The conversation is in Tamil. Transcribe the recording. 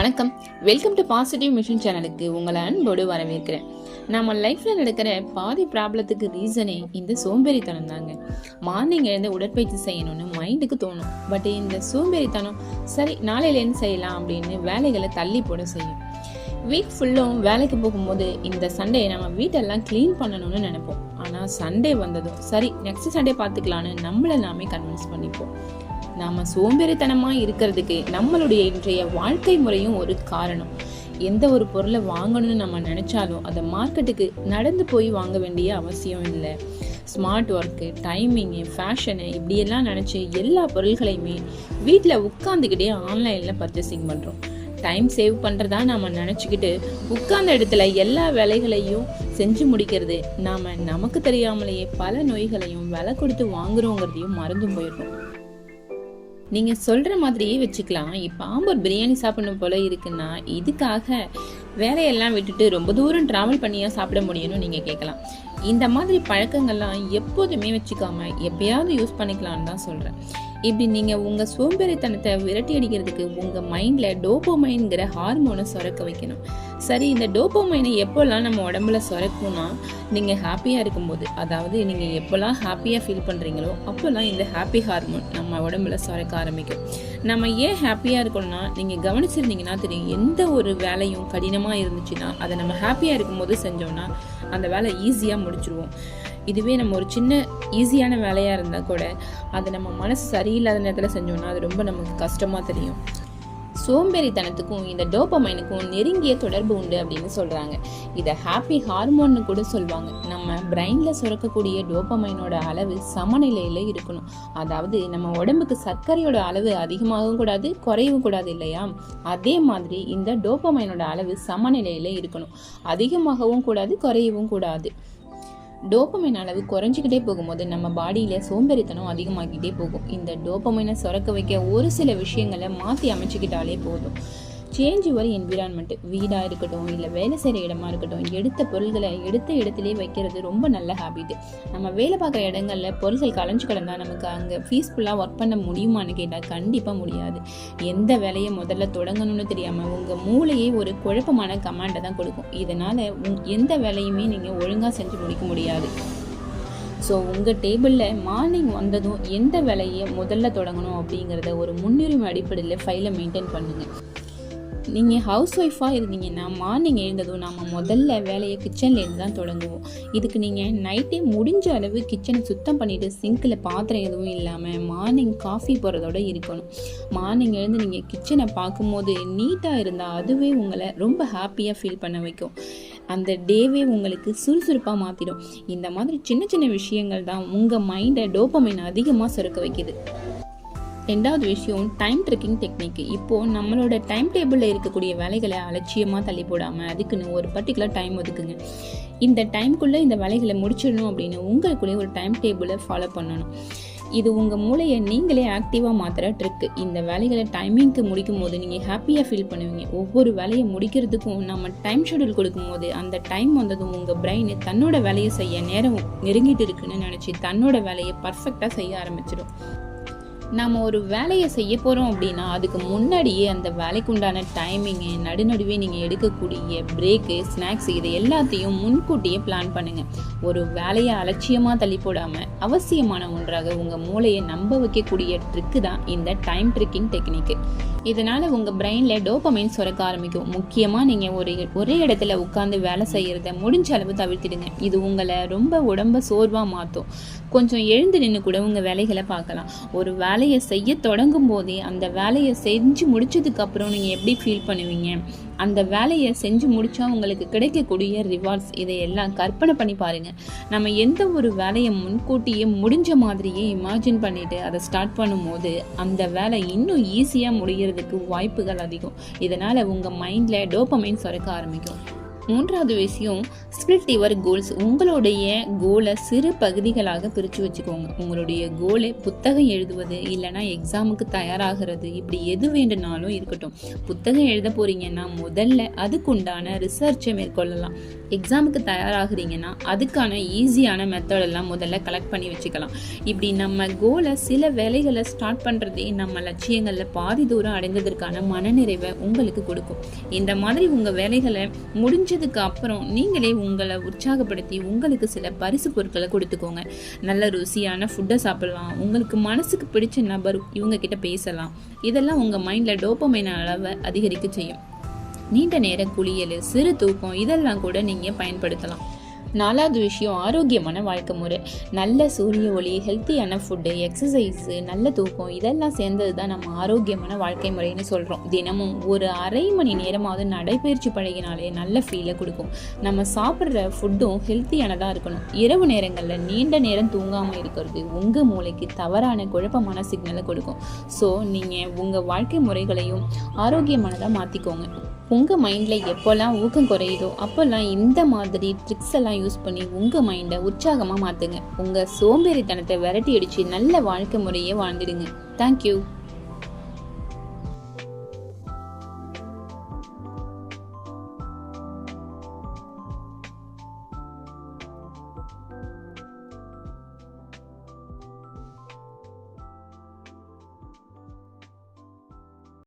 வணக்கம். வெல்கம் டு பாசிட்டிவ் மிஷின் சேனலுக்கு உங்களை அன்போடு வரவேற்கிறேன். நம்ம லைஃப்பில் நடக்கிற பாதி ப்ராப்ளத்துக்கு ரீசனே இந்த சோம்பேறித்தனம் தாங்க. மார்னிங் எழுந்து உடற்பயிற்சி செய்யணும்னு மைண்டுக்கு தோணும். பட் இந்த சோம்பேறித்தனம் சரி நாளையிலேருந்து செய்யலாம் அப்படின்னு வேலைகளை தள்ளி போட செய்யும். வீக் ஃபுல்லும் வேலைக்கு போகும்போது இந்த சண்டே நம்ம வீட்டெல்லாம் க்ளீன் பண்ணணும்னு நினைப்போம். ஆனால் சண்டே வந்ததும் சரி நெக்ஸ்ட் சண்டே பார்த்துக்கலான்னு நம்மளை நாமே கன்வின்ஸ் பண்ணிப்போம். நாம சோம்பேறித்தனமா இருக்கிறதுக்கு நம்மளுடைய இன்றைய வாழ்க்கை முறையும் ஒரு காரணம். எந்த ஒரு பொருளை வாங்கணும்னு நம்ம நினைச்சாலும் அதை மார்க்கெட்டுக்கு நடந்து போய் வாங்க வேண்டிய அவசியம் இல்லை. ஸ்மார்ட் ஒர்க்கு டைமிங்கு ஃபேஷனு இப்படியெல்லாம் நினச்சி எல்லா பொருள்களையுமே வீட்டில் உட்காந்துக்கிட்டே ஆன்லைனில் பர்ச்சேசிங் பண்ணுறோம் டைம் சேவ் பண்ணுறதா நாம் நினச்சிக்கிட்டு உட்கார்ந்த இடத்துல எல்லா வேலைகளையும் செஞ்சு முடிக்கிறது நாம் நமக்கு தெரியாமலேயே பல நோய்களையும் விலை கொடுத்து வாங்குறோங்கிறதையும் மறந்து போயிடுறோம். நீங்க சொல்ற மாதிரியே வச்சுக்கலாம். இப்போ ஆம்பூர் பிரியாணி சாப்பிடணும் போல இருக்குன்னா இதுக்காக வேலையெல்லாம் விட்டுட்டு ரொம்ப தூரம் ட்ராவல் பண்ணியா சாப்பிட முடியும்னு நீங்க கேட்கலாம் இந்த மாதிரி பழக்கங்கள்லாம் எப்போதுமே வச்சுக்காம எப்பயாவது யூஸ் பண்ணிக்கலாம்னு தான் சொல்றேன். இப்படி நீங்க உங்க சோம்பேறித்தனத்தை விரட்டி அடிக்கிறதுக்கு உங்க மைண்ட்ல டோப்போமைன்கிற ஹார்மோனை சுரக்க வைக்கணும். சரி இந்த டோப்போமைனை எப்போல்லாம் நம்ம உடம்புல சுரக்கும்னா நீங்க ஹாப்பியா இருக்கும்போது அதாவது நீங்க எப்போல்லாம் ஹாப்பியா ஃபீல் பண்றீங்களோ அப்போல்லாம் இந்த ஹாப்பி ஹார்மோன் நம்ம உடம்புல சுரக்க ஆரம்பிக்கும். நம்ம ஏன் ஹாப்பியா இருக்கணும்னா நீங்க கவனிச்சிருந்தீங்கன்னா தெரியும் எந்த ஒரு வேலையும் கடினமா இருந்துச்சுன்னா அதை நம்ம ஹாப்பியா இருக்கும்போது செஞ்சோம்னா அந்த வேலை ஈஸியா முடிச்சிருவோம். இதுவே நம்ம ஒரு சின்ன ஈஸியான வேலையாக இருந்தால் கூட அதை நம்ம மனசு சரியில்லாத நேரத்தில் செஞ்சோம்னா அது ரொம்ப நமக்கு கஷ்டமாக தெரியும். சோம்பேறித்தனத்துக்கும் இந்த டோப்பமைனுக்கும் நெருங்கிய தொடர்பு உண்டு அப்படின்னு சொல்கிறாங்க இதை ஹாப்பி ஹார்மோன்னு கூட சொல்லுவாங்க. நம்ம பிரெயினில் சுரக்கக்கூடிய டோப்பமைனோட அளவு சமநிலையில் இருக்கணும். அதாவது நம்ம உடம்புக்கு சர்க்கரையோட அளவு அதிகமாகவும் கூடாது குறையவும் கூடாது இல்லையா? அதே மாதிரி இந்த டோப்பமைனோட அளவு சமநிலையில் இருக்கணும். அதிகமாகவும் கூடாது குறையவும் கூடாது. டோப்பமைன் அளவு குறைஞ்சிக்கிட்டே போகும்போது நம்ம பாடியில் சோம்பேறித்தனம் அதிகமாகிக்கிட்டே போகும். இந்த டோப்பமைனை சுரக்க வைக்க ஒரு சில விஷயங்களை மாற்றி அமைச்சிக்கிட்டாலே போதும். சேஞ்ச் யுவர் என்விரான்மெண்ட் வீடாக இருக்கட்டும் இல்லை வேலை செய்கிற இடமா இருக்கட்டும் எடுத்த பொருள்களை எடுத்த இடத்துலேயே வைக்கிறது ரொம்ப நல்ல ஹாபிட் நம்ம வேலை பார்க்குற இடங்களில் பொருள்கள் கலைஞ்சு கிடந்தா நமக்கு அங்கே பீஸ்ஃபுல்லாக ஒர்க் பண்ண முடியுமான்னு கேட்டால் கண்டிப்பாக முடியாது. எந்த வேலையை முதல்ல தொடங்கணும்னு தெரியாமல் உங்கள் மூளையே ஒரு குழப்பமான கமாண்டை தான் கொடுக்கும். இதனால் எந்த வேலையுமே நீங்கள் ஒழுங்காக செஞ்சு முடிக்க முடியாது. ஸோ உங்கள் டேபிளில் மார்னிங் வந்ததும் எந்த வேலையை முதல்ல தொடங்கணும் அப்படிங்கிறத ஒரு முன்னுரிமை அடிப்படையில் ஃபைலை மெயின்டைன் பண்ணுங்கள் நீங்கள் ஹவுஸ் ஒய்ஃபாக இருந்தீங்கன்னா மார்னிங் எழுந்ததும் நம்ம முதல்ல வேலையை கிச்சன்லேருந்து தான் தொடங்குவோம். இதுக்கு நீங்கள் நைட்டே முடிஞ்ச அளவு கிச்சனை சுத்தம் பண்ணிவிட்டு சிங்கில் பாத்திரம் எதுவும் இல்லாமல் மார்னிங் காஃபி போடுறதோட இருக்கணும். மார்னிங் எழுந்து நீங்கள் கிச்சனை பார்க்கும்போது நீட்டாக இருந்தால் அதுவே உங்களை ரொம்ப ஹாப்பியாக ஃபீல் பண்ண வைக்கும். அந்த டேவே உங்களுக்கு சுறுசுறுப்பாக மாற்றிடும் இந்த மாதிரி சின்ன சின்ன விஷயங்கள் தான் உங்கள் மைண்டை டோப்பமைன் அதிகமாக சுருக்க வைக்குது. ரெண்டாவது விஷயம் டைம் ட்ரெக்கிங் டெக்னிக் இப்போது நம்மளோட டைம் டேபிளில் இருக்கக்கூடிய வேலைகளை அலட்சியமாக தள்ளி போடாமல் அதுக்குன்னு ஒரு பர்டிகுலர் டைம் ஒதுக்குங்க. இந்த டைம்குள்ளே இந்த வேலைகளை முடிச்சிடணும் அப்படின்னு உங்களுக்குள்ளேயே ஒரு டைம் டேபிளை ஃபாலோ பண்ணணும். இது உங்கள் மூளையை நீங்களே ஆக்டிவாக மாற்றுற ட்ரிக்கு இந்த வேலைகளை டைமிங்க்கு முடிக்கும் போது நீங்கள் ஹாப்பியாக ஃபீல் பண்ணுவீங்க. ஒவ்வொரு வேலையை முடிக்கிறதுக்கும் நம்ம டைம் ஷெடியூல் கொடுக்கும்போது அந்த டைம் வந்ததும் உங்கள் பிரெயின் தன்னோட வேலையை செய்ய நேரம் நெருங்கிட்டு இருக்குன்னு நினச்சி தன்னோட வேலையை பர்ஃபெக்டாக செய்ய ஆரம்பிச்சிடும் நாம் ஒரு வேலையை செய்ய போகிறோம் அப்படின்னா அதுக்கு முன்னாடியே அந்த வேலைக்கு உண்டான டைமிங்கு நடுநடுவே நீங்கள் எடுக்கக்கூடிய பிரேக்கு ஸ்நாக்ஸ் இது எல்லாத்தையும் முன்கூட்டியே பிளான் பண்ணுங்கள் ஒரு வேலையை அலட்சியமாக தள்ளி போடாமல் அவசியமான ஒன்றாக உங்கள் மூளையை நம்ப வைக்கக்கூடிய ட்ரிக்கு தான் இந்த டைம் ட்ரிக்கிங் டெக்னிக்கு இதனால் உங்கள் பிரெயினில் டோப்பமைன் சுரக்க ஆரம்பிக்கும். முக்கியமாக நீங்கள் ஒரு ஒரே இடத்துல உட்காந்து வேலை செய்கிறத முடிஞ்ச அளவு தவிர்த்திடுங்க. இது உங்களை ரொம்ப உடம்ப சோர்வாக மாற்றும் கொஞ்சம் எழுந்து நின்று கூட உங்கள் வேலைகளை பார்க்கலாம். ஒரு வேலை வேலையை செய்ய தொடங்கும் போதே அந்த வேலையை செஞ்சு முடிச்சதுக்கு அப்புறம் நீங்கள் எப்படி ஃபீல் பண்ணுவீங்க? அந்த வேலையை செஞ்சு முடிச்சா உங்களுக்கு கிடைக்கக்கூடிய ரிவார்ட்ஸ் இதையெல்லாம் கற்பனை பண்ணி பாருங்கள் நம்ம எந்த ஒரு வேலையை முன்கூட்டியே முடிஞ்ச மாதிரியே இமேஜின் பண்ணிட்டு அதை ஸ்டார்ட் பண்ணும்போது அந்த வேலை இன்னும் ஈஸியாக முடிகிறதுக்கு வாய்ப்புகள் அதிகம். இதனால் உங்கள் மைண்டில் டோப்பமைன் சுரக்க ஆரம்பிக்கும். மூன்றாவது விஷயம் ஸ்பிளிட் யுவர் கோல்ஸ் உங்களுடைய கோலை சிறு பகுதிகளாக பிரித்து வச்சுக்கோங்க. உங்களுடைய கோலை புத்தகம் எழுதுவது இல்லைன்னா எக்ஸாமுக்கு தயாராகிறது. இப்படி எது வேண்டுனாலும் இருக்கட்டும். புத்தகம் எழுத போகிறீங்கன்னா முதல்ல அதுக்குண்டான ரிசர்ச்சை மேற்கொள்ளலாம். எக்ஸாமுக்கு தயாராகிறீங்கன்னா அதுக்கான ஈஸியான மெத்தடெல்லாம் முதல்ல கலெக்ட் பண்ணி வச்சுக்கலாம். இப்படி நம்ம கோலை சில வேலைகளை ஸ்டார்ட் பண்ணுறதே நம்ம லட்சியங்களில் பாதி தூரம் அடைந்ததற்கான மனநிறைவை உங்களுக்கு கொடுக்கும். இந்த மாதிரி உங்கள் வேலைகளை முடிஞ்சதுக்கு அப்புறம் நீங்களே உங்களை உற்சாகப்படுத்தி உங்களுக்கு சில பரிசு பொருட்களை கொடுத்துக்கோங்க. நல்ல ருசியான ஃபுட்டை சாப்பிடலாம். உங்களுக்கு மனசுக்கு பிடிச்ச நபர் இவங்க கிட்ட பேசலாம். இதெல்லாம் உங்கள் மைண்டில் டோப்பமைன அளவை அதிகரிக்க செய்யும். நீண்ட நேர குளியல் சிறு தூக்கம் இதெல்லாம் கூட நீங்கள் பயன்படுத்தலாம். நாலாவது விஷயம் ஆரோக்கியமான வாழ்க்கை முறை. நல்ல சூரிய ஒளி ஹெல்த்தியான ஃபுட்டு எக்ஸசைஸு நல்ல தூக்கம் இதெல்லாம் சேர்ந்தது தான் நம்ம ஆரோக்கியமான வாழ்க்கை முறைன்னு சொல்கிறோம் தினமும் ஒரு அரை மணி நேரமாவது நடைபயிற்சி பழகினாலே நல்ல ஃபீலை கொடுக்கும். நம்ம சாப்பிட்ற ஃபுட்டும் ஹெல்த்தியானதாக இருக்கணும். இரவு நேரங்களில் நீண்ட நேரம் தூங்காமல் இருக்கிறது உங்கள் மூளைக்கு தவறான குழப்பமான சிக்னலை கொடுக்கும். ஸோ நீங்கள் உங்கள் வாழ்க்கை முறைகளையும் ஆரோக்கியமானதாக மாற்றிக்கோங்க உங்கள் மைண்டில் எப்போல்லாம் ஊக்கம் குறையுதோ அப்போல்லாம் இந்த மாதிரி ட்ரிக்ஸ் எல்லாம் யூஸ் பண்ணி உங்கள் மைண்டை உற்சாகமாக மாற்றுங்க உங்கள் சோம்பேறித்தனத்தை விரட்டி அடித்து நல்ல வாழ்க்கை முறையே வாழ்ந்துடுங்க. தேங்க்யூ